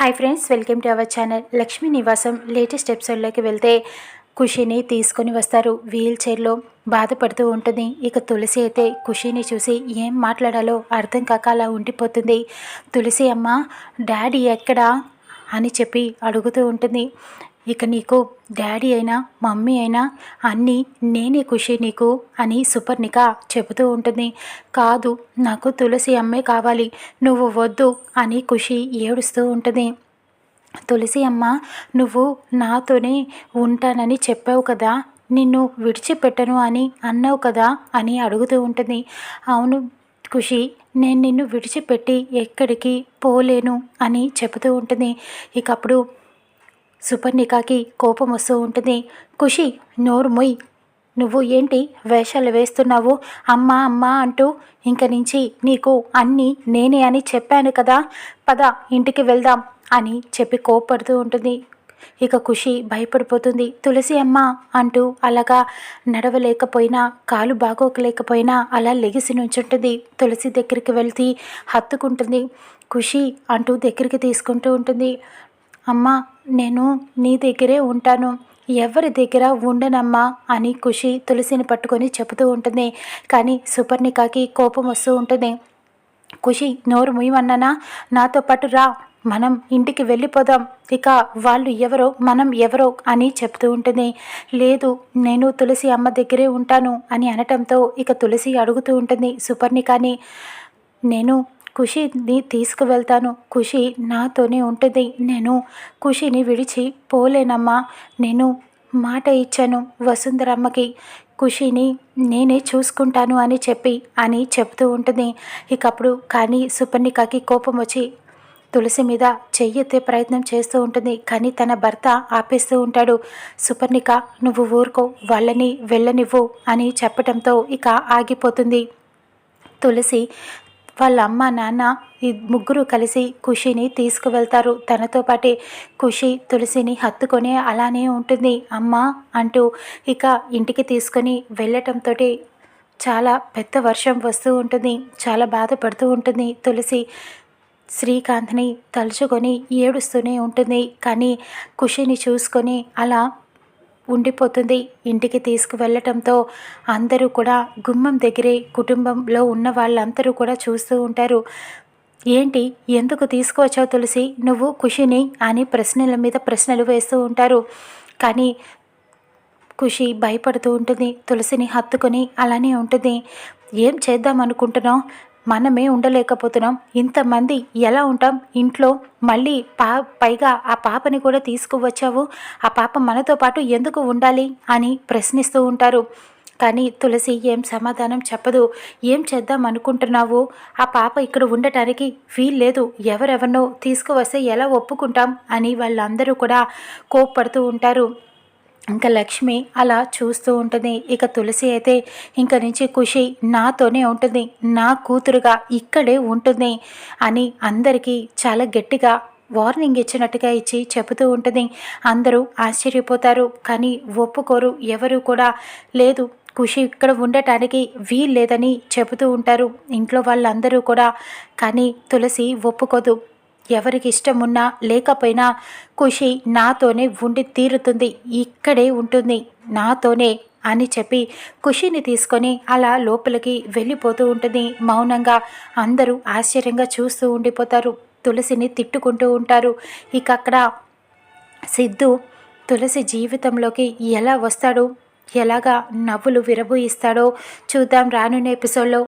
Hi friends welcome to our channel Lakshmi Nivasam latest ఎపిసోడ్లోకి వెళ్తే ఖుషిని తీసుకొని వస్తారు. వీల్ చైర్లో బాధపడుతూ ఉంటుంది. ఇక తులసి అయితే ఖుషిని చూసి ఏం మాట్లాడాలో అర్థం కాక అలా ఉండిపోతుంది. తులసి అమ్మ డాడీ ఎక్కడా? అని చెప్పి అడుగుతూ ఉంటుంది. ఇక నీకు డాడీ అయినా మమ్మీ అయినా అన్నీ నేనే ఖుషి నీకు అని సుపర్ణిక చెబుతూ ఉంటుంది. కాదు నాకు తులసి అమ్మే కావాలి నువ్వు వద్దు అని ఖుషి ఏడుస్తూ ఉంటుంది. తులసి అమ్మ నువ్వు నాతోనే ఉంటానని చెప్పావు కదా నిన్ను విడిచిపెట్టను అని అన్నావు కదా అని అడుగుతూ ఉంటుంది. అవును ఖుషి నేను నిన్ను విడిచిపెట్టి ఎక్కడికి పోలేను అని చెబుతూ ఉంటుంది. ఇకప్పుడు సుపర్ణికాకి కోపం వస్తూ ఉంటుంది. ఖుషి నోరు మొయ్. నువ్వు ఏంటి వేషాలు వేస్తున్నావు? అమ్మ అమ్మ అంటూ ఇంక నుంచి నీకు అన్నీ నేనే అని చెప్పాను కదా పద ఇంటికి వెళ్దాం అని చెప్పి కోపడుతూ ఉంటుంది. ఇక ఖుషి భయపడిపోతుంది. తులసి అమ్మ అంటూ అలాగా నడవలేకపోయినా కాలు బాగోకలేకపోయినా అలా లెగిసి నుంచుంటుంది. తులసి దగ్గరికి వెళ్తే హత్తుకుంటుంది. ఖుషి అంటూ దగ్గరికి తీసుకుంటూ ఉంటుంది. అమ్మ నేను నీ దగ్గరే ఉంటాను. ఎవరి దగ్గర ఉండనమ్మా అని ఖుషి తులసిని పట్టుకొని చెబుతూ ఉంటుంది. కానీ సుపర్ణికాకి కోపం వస్తూ ఉంటుంది. ఖుషి నోరు ముయ్యమన్నానా నాతో పాటు రా. మనం ఇంటికి వెళ్ళిపోదాం. ఇక వాళ్ళు ఎవరో మనం ఎవరో అని చెప్తూ ఉంటుంది. లేదు నేను తులసి అమ్మ దగ్గరే ఉంటాను అని అనటంతో ఇక తులసి అడుగుతూ ఉంటుంది సుపర్ణికాని. నేను ఖుషిని తీసుకువెళ్తాను. ఖుషి నాతోనే ఉంటుంది. నేను ఖుషిని విడిచి పోలేనమ్మా. నేను మాట ఇచ్చాను వసుంధరమ్మకి. ఖుషిని నేనే చూసుకుంటాను అని చెప్పి అని చెప్తూ ఉంటుంది. ఇకప్పుడు కానీ సుపర్ణికకి కోపం వచ్చి తులసి మీద చెయ్యెత్తే ప్రయత్నం చేస్తూ ఉంటుంది. కానీ తన భర్త ఆపేస్తూ ఉంటాడు. సుపర్ణిక నువ్వు ఊరుకో. వాళ్ళని వెళ్ళనివ్వు అని చెప్పటంతో ఇక ఆగిపోతుంది. తులసి వాళ్ళ అమ్మ నాన్న ఈ ముగ్గురు కలిసి ఖుషిని తీసుకువెళ్తారు. తనతో పాటే ఖుషి తులసిని హత్తుకొని అలానే ఉంటుంది. అమ్మ అంటూ ఇక ఇంటికి తీసుకొని వెళ్ళటంతో చాలా పెద్ద వర్షం వస్తూ ఉంటుంది. చాలా బాధపడుతూ ఉంటుంది. తులసి శ్రీకాంత్ని తలుచుకొని ఏడుస్తూనే ఉంటుంది. కానీ ఖుషిని చూసుకొని అలా ఉండిపోతుంది. ఇంటికి తీసుకువెళ్ళటంతో అందరూ కూడా గుమ్మం దగ్గరే కుటుంబంలో ఉన్న వాళ్ళందరూ కూడా చూస్తూ ఉంటారు. ఏంటి? ఎందుకు తీసుకువచ్చావు తులసి? నువ్వు ఖుషిని? అని ప్రశ్నల మీద ప్రశ్నలు వేస్తూ ఉంటారు. కానీ ఖుషి భయపడుతూ ఉంటుంది. తులసిని హత్తుకొని అలానే ఉంటుంది. ఏం చేద్దాం అనుకుంటున్నావు? మనమే ఉండలేకపోతున్నాం. ఇంతమంది ఎలా ఉంటాం? ఇంట్లో మళ్ళీ పా పైగా ఆ పాపని కూడా తీసుకువచ్చావు. ఆ పాప మనతో పాటు ఎందుకు ఉండాలి అని ప్రశ్నిస్తూ ఉంటారు. కానీ తులసి ఏం సమాధానం చెప్పదు. ఏం చేద్దాం అనుకుంటున్నావు? ఆ పాప ఇక్కడ ఉండటానికి వీల్లేదు. ఎవరెవరినో తీసుకువస్తే ఎలా ఒప్పుకుంటాం? అని వాళ్ళందరూ కూడా కోప్పడుతూ ఉంటారు. ఇంకా లక్ష్మి అలా చూస్తూ ఉంటుంది. ఇక తులసి అయితే ఇంక నుంచి ఖుషి నాతోనే ఉంటుంది. నా కూతురుగా ఇక్కడే ఉంటుంది అని అందరికీ చాలా గట్టిగా వార్నింగ్ ఇచ్చినట్టుగా ఇచ్చి చెబుతూ ఉంటుంది. అందరూ ఆశ్చర్యపోతారు. కానీ ఒప్పుకోరు. ఎవరు కూడా లేదు. ఖుషి ఇక్కడ ఉండటానికి వీల్లేదని చెబుతూ ఉంటారు. ఇంట్లో వాళ్ళందరూ కూడా. కానీ తులసి ఒప్పుకోదు. ఎవరికి ఇష్టమున్నా లేకపోయినా ఖుషి నాతోనే ఉండి తీరుతుంది. ఇక్కడే ఉంటుంది. నాతోనే అని చెప్పి ఖుషిని తీసుకొని అలా లోపలికి వెళ్ళిపోతూ ఉంటుంది. మౌనంగా అందరూ ఆశ్చర్యంగా చూస్తూ ఉండిపోతారు. తులసిని తిట్టుకుంటూ ఉంటారు. ఇక అక్కడ సిద్ధు తులసి జీవితంలోకి ఎలా వస్తాడు? ఎలాగా నవ్వులు విరబూయిస్తాడో చూద్దాం రానున్న ఎపిసోడ్లో.